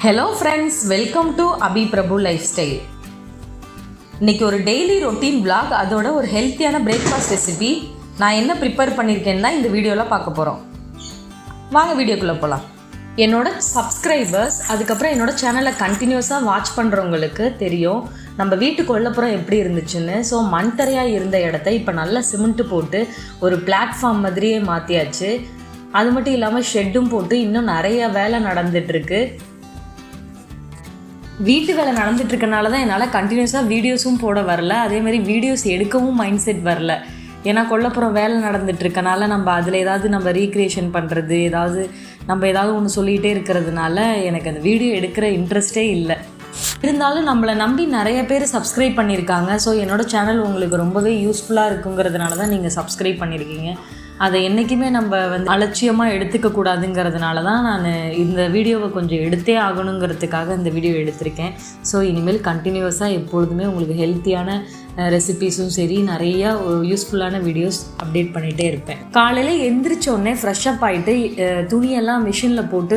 Hello friends welcome to Abhi Prabhu life style இன்னைக்கு ஒரு daily routine black அதோட ஒரு ஹெல்த்தியான பிரேக்ஃபாஸ்ட் ரெசிபி நான் என்ன ப்ரிப்பேர் பண்ணியிருக்கேன்னா இந்த வீடியோவில் பார்க்க போகிறோம் வாங்க வீடியோக்குள்ளே போகலாம் என்னோட சப்ஸ்கிரைபர்ஸ் அதுக்கப்புறம் என்னோட சேனலை கண்டினியூஸாக வாட்ச் பண்ணுறவங்களுக்கு தெரியும் நம்ம வீட்டு கொல்லப்புறம் எப்படி இருந்துச்சுன்னு. ஸோ மண் தரையாக இருந்த இடத்த இப்போ நல்லா சிமெண்ட் போட்டு ஒரு பிளாட்ஃபார்ம் மாதிரியே மாற்றியாச்சு அது மட்டும் இல்லாமல் ஷெட்டும் போட்டு இன்னும் நிறைய வேலை நடந்துட்டுருக்கு வீட்டு வேலை நடந்துட்டு இருக்கனால தான் என்னால் கண்டினியூஸாக வீடியோஸும் போட வரல. அதே மாதிரி வீடியோஸ் எடுக்கவும் மைண்ட் செட் வரல. ஏன்னா கொல்லப்புறம் வேலை நடந்துட்டு இருக்கனால நம்ம அதில் ஏதாவது நம்ம ரீக்ரியேஷன் பண்ணுறது ஏதாவது நம்ம ஏதாவது ஒன்று சொல்லிகிட்டே இருக்கிறதுனால எனக்கு அந்த வீடியோ எடுக்கிற இன்ட்ரெஸ்டே இல்லை. இருந்தாலும் நம்மளை நம்பி நிறைய பேர் சப்ஸ்கிரைப் பண்ணியிருக்காங்க. ஸோ என்னோட சேனல் உங்களுக்கு ரொம்பவே யூஸ்ஃபுல்லாக இருக்குங்கிறதுனால தான் நீங்கள் சப்ஸ்கிரைப் பண்ணியிருக்கீங்க. அதை என்றைக்குமே நம்ம வந்து அலட்சியமாக எடுத்துக்க கூடாதுங்கிறதுனால தான் நான் இந்த வீடியோவை கொஞ்சம் எடுத்தே ஆகணுங்கிறதுக்காக இந்த வீடியோ எடுத்திருக்கேன். ஸோ இனிமேல் கண்டினியூஸாக எப்பொழுதுமே உங்களுக்கு ஹெல்த்தியான ரெசிபீஸும் சரி நிறையா யூஸ்ஃபுல்லான வீடியோஸ் அப்டேட் பண்ணிகிட்டே இருப்பேன். காலையில் எந்திரிச்சோடனே ஃப்ரெஷ்ஷப் ஃப்ரெஷ்அப் ஆகிட்டு துணியெல்லாம் மிஷினில் போட்டு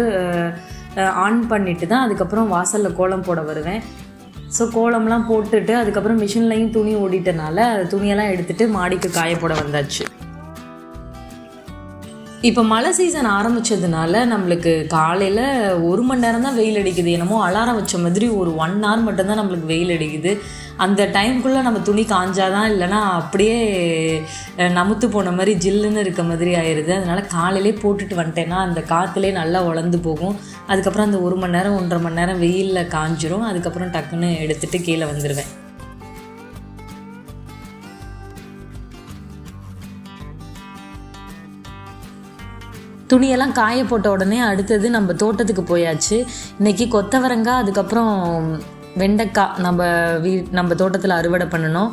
ஆன் பண்ணிட்டு தான் அதுக்கப்புறம் வாசலில் கோலம் போட வருவேன். ஸோ கோலம்லாம் போட்டுட்டு அதுக்கப்புறம் மிஷின்லையும் துணி ஓடிட்டனால துணியெல்லாம் எடுத்துகிட்டு மாடிக்கு காய போட வந்தாச்சு. இப்போ மழை சீசன் ஆரம்பிச்சதுனால நம்மளுக்கு காலையில் ஒரு மணி நேரம் தான் வெயில் அடிக்குது. என்னமோ அலாரம் வச்ச மாதிரி ஒரு ஒன் ஹவர் மட்டும்தான் நம்மளுக்கு வெயில் அடிக்குது. அந்த டைம்குள்ளே நம்ம துணி காஞ்சாதான் இல்லைனா அப்படியே நமுத்து போன மாதிரி ஜில்லுன்னு இருக்க மாதிரி ஆயிடுது அதனால் காலையிலே போட்டுட்டு வந்துட்டேன்னா அந்த காற்றுலே நல்லா வளர்ந்து போகும். அதுக்கப்புறம் அந்த ஒரு மணி நேரம் ஒன்றரை மணி நேரம் வெயிலில் காஞ்சிரும். அதுக்கப்புறம் டக்குன்னு எடுத்துகிட்டு கீழே வந்துடுவேன் துணியெல்லாம் காய போட்ட உடனே அடுத்தது நம்ம தோட்டத்துக்கு போயாச்சு. இன்னைக்கு கொத்தவரங்காய் அதுக்கப்புறம் வெண்டைக்காய் நம்ம வீ நம்ம தோட்டத்தில் அறுவடை பண்ணணும்.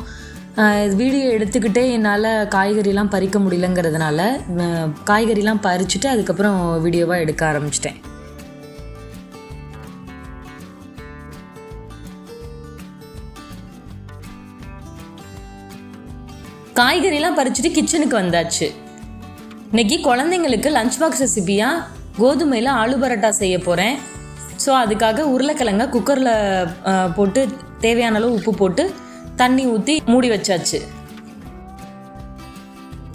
வீடியோ எடுத்துக்கிட்டே என்னால் காய்கறிலாம் பறிக்க முடியலங்கிறதுனால காய்கறிலாம் பறிச்சுட்டு அதுக்கப்புறம் வீடியோவாக எடுக்க ஆரம்பிச்சிட்டேன். காய்கறிலாம் பறிச்சுட்டு கிச்சனுக்கு வந்தாச்சு. இன்னைக்கு குழந்தைங்களுக்கு லஞ்ச் பாக்ஸ் ரெசிபியாக கோதுமையில் ஆலு பரோட்டா செய்ய போகிறேன் ஸோ அதுக்காக உருளைக்கிழங்க குக்கரில் போட்டு தேவையான அளவு உப்பு போட்டு தண்ணி ஊற்றி மூடி வச்சாச்சு.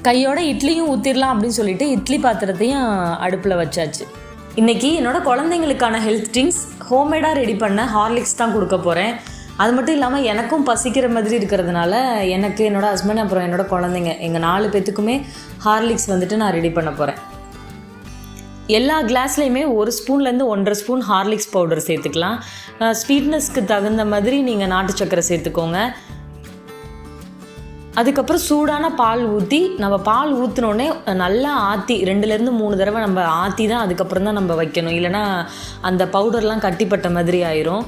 கையோட இட்லியும் ஊற்றிடலாம் அப்படின்னு சொல்லிட்டு இட்லி பாத்திரத்தையும் அடுப்பில் வச்சாச்சு. இன்னைக்கு என்னோட குழந்தைங்களுக்கான ஹெல்த் ட்ரிங்க்ஸ் ஹோம்மேடாக ரெடி பண்ண ஹார்லிக்ஸ் தான் கொடுக்க போகிறேன் அது மட்டும் இல்லாமல் எனக்கும் பசிக்கிற மாதிரி இருக்கிறதுனால எனக்கு என்னோட ஹஸ்பண்ட் அப்புறம் என்னோடய குழந்தைங்க எங்கள் நாலு பேத்துக்குமே ஹார்லிக்ஸ் வந்துட்டு நான் ரெடி பண்ண போகிறேன் எல்லா கிளாஸ்லேயுமே ஒரு ஸ்பூன்லேருந்து ஒன்றரை ஸ்பூன் ஹார்லிக்ஸ் பவுடர் சேர்த்துக்கலாம். ஸ்வீட்னஸ்க்கு தகுந்த மாதிரி நீங்கள் நாட்டு சக்கரை சேர்த்துக்கோங்க. அதுக்கப்புறம் சூடான பால் ஊற்றி நம்ம பால் ஊற்றினோடனே நல்லா ஆற்றி ரெண்டுலேருந்து மூணு தடவை நம்ம ஆற்றி தான் அதுக்கப்புறம் தான் நம்ம வைக்கணும். இல்லைன்னா அந்த பவுடர்லாம் கட்டிப்பட்ட மாதிரி ஆயிரும்.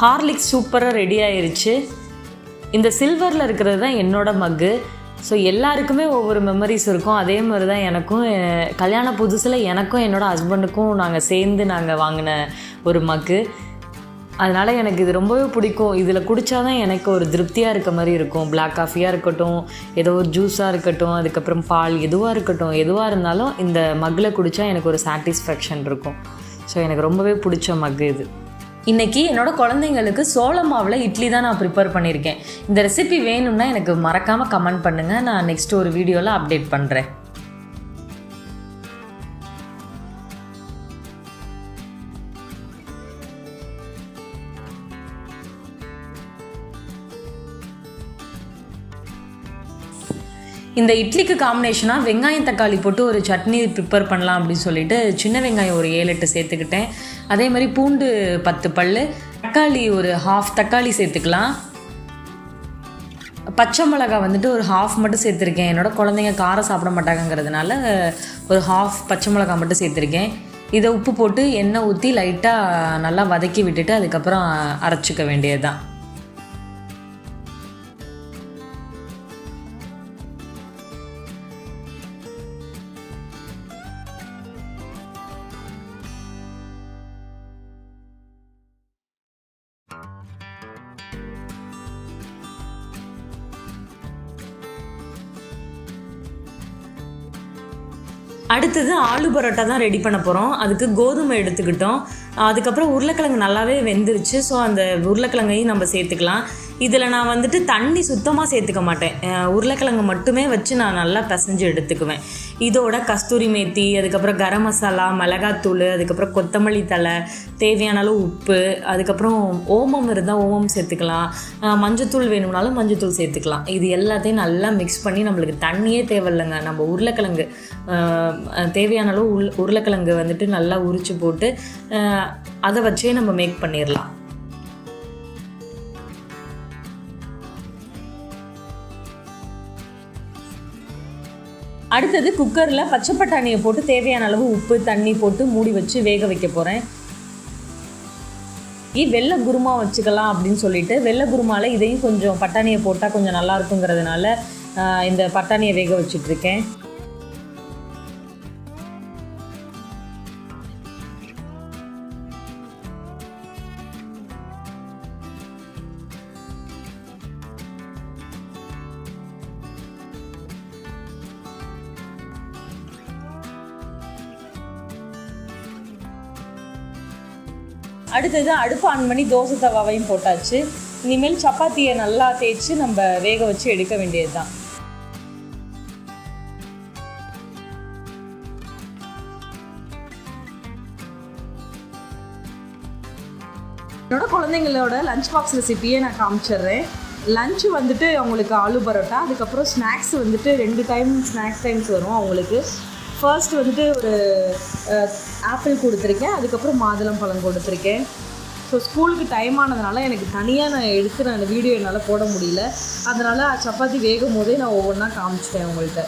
ஹார்லிக்ஸ் சூப்பராக ரெடி ஆயிருச்சு. இந்த சில்வரில் இருக்கிறது தான் என்னோடய மக்கு ஸோ எல்லாருக்குமே ஒவ்வொரு மெமரிஸ் இருக்கும். அதே மாதிரி தான் எனக்கும் கல்யாண புதுசில் எனக்கும் என்னோடய ஹஸ்பண்டுக்கும் நாங்கள் சேர்ந்து நாங்கள் வாங்கின ஒரு மக்கு அதனால் எனக்கு இது ரொம்பவே பிடிக்கும். இதில் குடித்தா தான் எனக்கு ஒரு திருப்தியாக இருக்க மாதிரி இருக்கும். பிளாக் காஃபியாக இருக்கட்டும் ஏதோ ஒரு ஜூஸாக இருக்கட்டும் அதுக்கப்புறம் பால் எதுவாக இருக்கட்டும் எதுவாக இருந்தாலும் இந்த மக்கில் குடித்தா எனக்கு ஒரு சாட்டிஸ்ஃபேக்ஷன் இருக்கும். ஸோ எனக்கு ரொம்பவே பிடிச்ச மக்கு இது. இன்றைக்கி என்னோடய குழந்தைங்களுக்கு சோள மாவில் இட்லி தான் நான் ப்ரிப்பேர் பண்ணியிருக்கேன் இந்த ரெசிபி வேணும்னா எனக்கு மறக்காமல் கமெண்ட் பண்ணுங்கள் நான் நெக்ஸ்ட் ஒரு வீடியோவில் அப்டேட் பண்ணுறேன் இந்த இட்லிக்கு காம்பினேஷனாக வெங்காயம் தக்காளி போட்டு ஒரு சட்னி ப்ரிப்பேர் பண்ணலாம் அப்படின்னு சொல்லிட்டு சின்ன வெங்காயம் ஒரு ஏழு எட்டு சேர்த்துக்கிட்டேன். அதே மாதிரி பூண்டு பத்து பல் தக்காளி ஒரு ஹாஃப் தக்காளி சேர்த்துக்கலாம். பச்சை மிளகா வந்துட்டு ஒரு ஹாஃப் மட்டும் சேர்த்துருக்கேன். என்னோட குழந்தைங்க காரம் சாப்பிட மாட்டாங்கங்கிறதுனால ஒரு ஹாஃப் பச்சை மிளகா மட்டும் சேர்த்துருக்கேன். இதை உப்பு போட்டு எண்ணெய் ஊற்றி லைட்டாக நல்லா வதக்கி விட்டுட்டு அதுக்கப்புறம் அரைச்சிக்க வேண்டியது தான் அடுத்தது ஆலு பரோட்டா தான் ரெடி பண்ண போகிறோம் அதுக்கு கோதுமை எடுத்துக்கிட்டோம். அதுக்கப்புறம் உருளைக்கிழங்கு நல்லாவே வெந்துருச்சு. ஸோ அந்த உருளைக்கிழங்கையும் நம்ம சேர்த்துக்கலாம். இதில் நான் வந்துட்டு தண்ணி சுத்தமாக சேர்த்துக்க மாட்டேன். உருளைக்கிழங்கு மட்டுமே வச்சு நான் நல்லா பிசைஞ்சு எடுத்துக்குவேன். இதோட கஸ்தூரி மேத்தி அதுக்கப்புறம் கரம் மசாலா மிளகாத்தூள் அதுக்கப்புறம் கொத்தமல்லி தழை தேவையான அளவு உப்பு அதுக்கப்புறம் ஓமம் இருந்தால் ஓமம் சேர்த்துக்கலாம். மஞ்சத்தூள் வேணும்னாலும் மஞ்சத்தூள் சேர்த்துக்கலாம். இது எல்லாத்தையும் நல்லா மிக்ஸ் பண்ணி நம்மளுக்கு தண்ணியே தேவையில்லைங்க. நம்ம உருளைக்கிழங்கு தேவையான அளவு உருளைக்கிழங்கு வந்துட்டு நல்லா உரித்து போட்டு அதை வச்சே நம்ம மேக் பண்ணிடலாம் அடுத்தது குக்கரில் பச்சை பட்டாணியை போட்டு தேவையான அளவு உப்பு தண்ணி போட்டு மூடி வச்சு வேக வைக்க போகிறேன் வெள்ளை குருமா வச்சுக்கலாம் அப்படின்னு சொல்லிட்டு வெள்ளை குருமாவில் இதையும் கொஞ்சம் பட்டாணியை போட்டால் கொஞ்சம் நல்லா இருக்குங்கிறதுனால இந்த பட்டாணியை வேக வச்சுட்ருக்கேன் அடுத்தது அடுப்பு ஆன் பண்ணி தோசை தவாவையும் போட்டாச்சு. இனிமேல் சப்பாத்தியை நல்லா தேய்ச்சி நம்ம வேக வச்சு எடுக்க வேண்டியது தான் என்னோட குழந்தைங்களோட லஞ்ச் பாக்ஸ் ரெசிபியே நான் காமிச்சிடுறேன். லஞ்சு வந்துட்டு அவங்களுக்கு ஆலு பரோட்டா அதுக்கப்புறம் ஸ்நாக்ஸ் வந்துட்டு ரெண்டு டைம் ஸ்நாக்ஸ் டைம்ஸ் வரும் அவங்களுக்கு. ஃபர்ஸ்ட் வந்துட்டு ஒரு ஆப்பிள் கொடுத்துருக்கேன். அதுக்கப்புறம் மாதுளம் பழம் கொடுத்துருக்கேன். ஸோ ஸ்கூலுக்கு டைம் ஆனதுனால எனக்கு தனியாக நான் எடுத்து நான் வீடியோ என்னால் போட முடியல. அதனால் சப்பாத்தி வேகும் போதே நான் ஒவ்வொன்றா காமிச்சிட்டேன் உங்கள்கிட்ட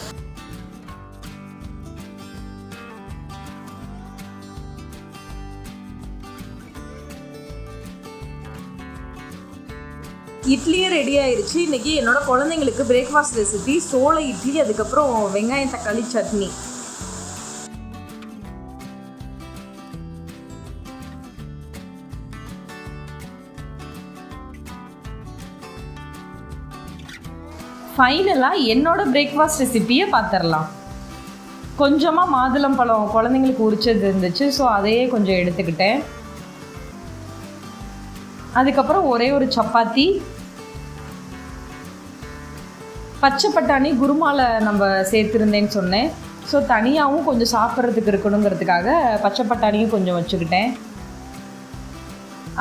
இட்லியே ரெடி ஆயிடுச்சு இன்னைக்கு என்னோட குழந்தைங்களுக்கு பிரேக்ஃபாஸ்ட் ரெசிபி சோள இட்லி அதுக்கப்புறம் வெங்காயம் தக்காளி சட்னி. ஃபைனலாக என்னோட பிரேக்ஃபாஸ்ட் ரெசிபியை பார்த்துடலாம் கொஞ்சமாக மாதுளம்பழம் குழந்தைங்களுக்கு உரிச்சது இருந்துச்சு ஸோ அதையே கொஞ்சம் எடுத்துக்கிட்டேன். அதுக்கப்புறம் ஒரே ஒரு சப்பாத்தி. பச்சை பட்டாணி குருமால நம்ம சேர்த்துருந்தேன்னு சொன்னேன். ஸோ தனியாகவும் கொஞ்சம் சாப்பிட்றதுக்கு இருக்கணுங்கிறதுக்காக பச்சை பட்டாணியும் கொஞ்சம் வச்சுக்கிட்டேன்.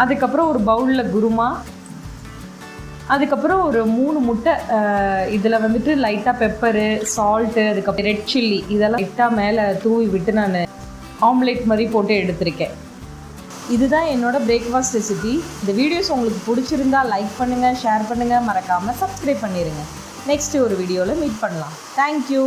அதுக்கப்புறம் ஒரு பவுலில் குருமா. அதுக்கப்புறம் ஒரு மூணு முட்டை இதில் வந்துட்டு லைட்டாக பெப்பரு சால்ட்டு அதுக்கப்புறம் ரெட் சில்லி இதெல்லாம் லைட்டாக மேலே தூவி விட்டு நான் ஆம்லேட் மாதிரி போட்டு எடுத்திருக்கேன். இதுதான் என்னோட பிரேக்ஃபாஸ்ட் ரெசிபி இந்த வீடியோஸ் உங்களுக்கு பிடிச்சிருந்தா லைக் பண்ணுங்கள் ஷேர் பண்ணுங்கள் மறக்காமல் சப்ஸ்கிரைப் பண்ணிடுங்க நெக்ஸ்ட் ஒரு வீடியோவில் மீட் பண்ணலாம். தேங்க்யூ